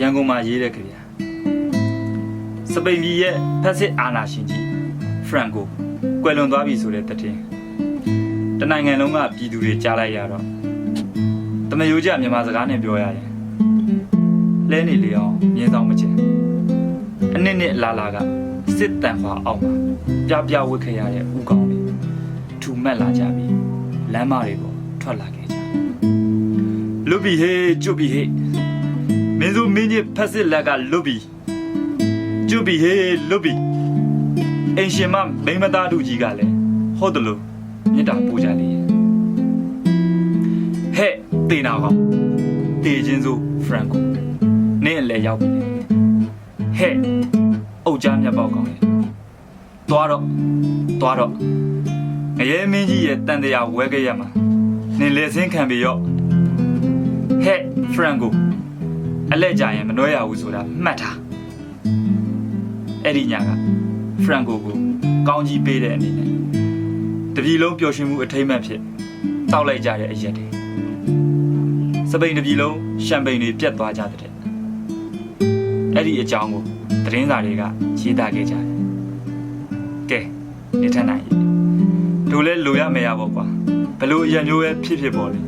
ရန်ကုန်မှာရေးတဲ့ကြပြစပိန်ပြည်ရဲ့ဖက်စစ်အာဏာရှင်ကြီးဖရန်ကိုကွယ်လွန်သွားပြီဆိုတဲ့တဲ့တင်တနိုင်ငံလုံးကပြည်သူတွေကြားလိုက်ရတော့တမယိုးကြမြန်မာစကားနဲ့ပြောရရင်လဲနေလေအောင်မြင်းဆောင်မချင်အနစ်နှစ်လာလာကစစ်တန်ခွာအောင်မှာပြပြဝတ်ခဲ့ရတဲ့ဥကောင်းတွေထူမက်လာကြပြီးလမ်းမတွေပေါ်ထွက်လာခဲ့ကြလွတ်ပြီဟေးကျွတ်ပြီဟေး မင်းစုမင်းကြီးဖက်စစ်လက်ကလွတ်ပြီကျွတ်ပြီဟေးလွတ်ပြီအင်ရှင်မမိန်းမသားတို့ကြီးကလည်းဟုတ်တယ်လို့မြစ်တာပူကြလေရဲ့ဟဲ့တေနာကောင်တေချင်းစုဖရန်ကိုနင်းအလဲရောက်ပြီဟဲ့အုတ်ကြားမြတ်ပေါက်ကောင်ရဲ့သွားတော့သွားတော့ငရဲမင်းကြီးရဲ့တန်တရားဝဲခဲ့ရမှာနင်လေဆင်းခံပြီရော့ဟဲ့ဖရန်ကို အလဲကြရင်မနှွဲရဘူးဆိုတာမှတ်ထားအဲ့ဒီညာကဖရန်ကိုကိုကောင်းကြီးပေးတဲ့အနေနဲ့တပြည်လုံးပျော်ရွှင်မှုအထိမ့်မှတ်ဖြစ်တောက်လိုက်ကြတဲ့အရက်တွေစပိန်တပြည်လုံးရှမ်ပိန်တွေပြတ်သွားကြတဲ့အဲ့ဒီအကြောင်းကိုသတင်းစာတွေကရေးသားခဲ့ကြတယ်ကဲနေထက်နိုင်ရေးတို့လဲလိုရမရပေါ့ကွာဘလို့အရက်မျိုးပဲဖြစ်ဖြစ်ပေါ်လေ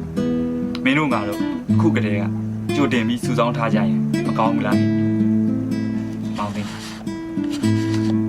မင်းတို့ကတော့အခုကတည်းက ကြိုတင်ပြီးစူဆောင်းထားကြရင်မကောင်းဘူးလားမောင်သိန်း